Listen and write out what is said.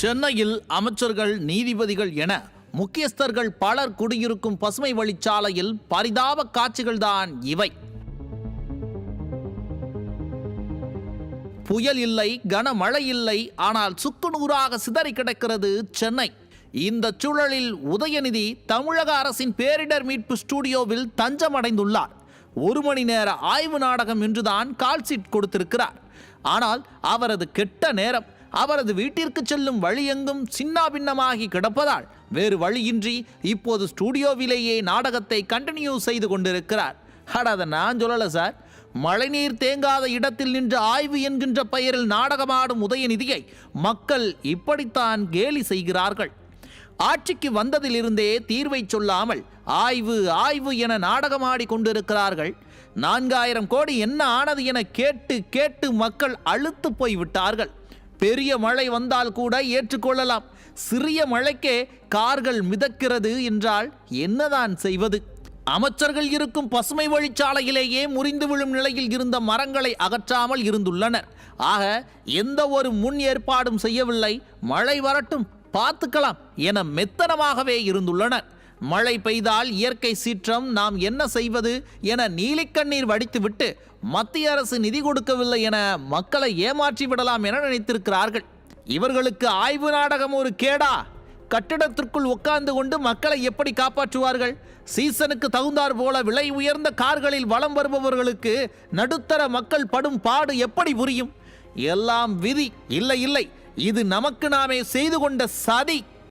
சென்னையில் அமைச்சர்கள் நீதிபதிகள் என முக்கியஸ்தர்கள் பலர் குடியிருக்கும் பசுமை வழிச்சாலையில் பரிதாப காட்சிகள்தான் இவை. புயல் இல்லை கனமழை இல்லை ஆனால் சுக்குநூறாக சிதறி கிடக்கிறது சென்னை. இந்த சூழலில் உதயநிதி தமிழக அரசின் பேரிடர் மீட்பு ஸ்டுடியோவில் தஞ்சமடைந்துள்ளார். ஒரு மணி நேர ஆய்வு நாடகம் என்றுதான் கால்ஷீட் கொடுத்திருக்கிறார். ஆனால் அவரது கெட்ட நேரம் அவரது வீட்டிற்கு செல்லும் வழி எங்கும் சின்னாபின்னமாகி கிடப்பதால் வேறு வழியின்றி இப்போது ஸ்டுடியோவிலேயே நாடகத்தை கண்டினியூ செய்து கொண்டிருக்கிறார். அட அதை நான் சொல்லலை சார். மழைநீர் தேங்காத இடத்தில் நின்று ஆய்வு என்கின்ற பெயரில் நாடகமாடும் உதயநிதியை மக்கள் இப்படித்தான் கேலி செய்கிறார்கள். ஆட்சிக்கு வந்ததிலிருந்தே தீர்வை சொல்லாமல் ஆய்வு ஆய்வு என நாடகமாடி கொண்டிருக்கிறார்கள். நான்காயிரம் கோடி என்ன ஆனது என கேட்டு கேட்டு மக்கள் அழுத்து போய் விட்டார்கள் பெரிய மழை வந்தால் கூட ஏற்றுக்கொள்ளலாம். சிறிய மழைக்கே கார்கள் மிதக்கிறது என்றால் என்னதான் செய்வது? அமைச்சர்கள் இருக்கும் பசுமை வழிச்சாலையிலேயே முறிந்து விழும் நிலையில் இருந்த மரங்களை அகற்றாமல் இருந்துள்ளனர். ஆக எந்த ஒரு முன் ஏற்பாடும் செய்யவில்லை. மழை வரட்டும் பார்த்துக்கலாம் என மெத்தனமாகவே இருந்துள்ளனர். மழை பெய்தால் இயற்கை சீற்றம் நாம் என்ன செய்வது என நீலிக்கண்ணீர் வடித்துவிட்டு மத்திய அரசு நிதி கொடுக்கவில்லை என மக்களை ஏமாற்றி விடலாம் என நினைத்திருக்கிறார்கள். இவர்களுக்கு ஆய்வு நாடகம் ஒரு கேடா. கட்டிடத்திற்குள் உட்கார்ந்து கொண்டு மக்களை எப்படி காப்பாற்றுவார்கள்? சீசனுக்கு தகுந்தார் போல விலை உயர்ந்த கார்களில் வலம் வருபவர்களுக்கு நடுத்தர மக்கள் படும் பாடு எப்படி புரியும்? எல்லாம் விதி இல்லை இல்லை. இது நமக்கு நாமே செய்து கொண்ட சதி.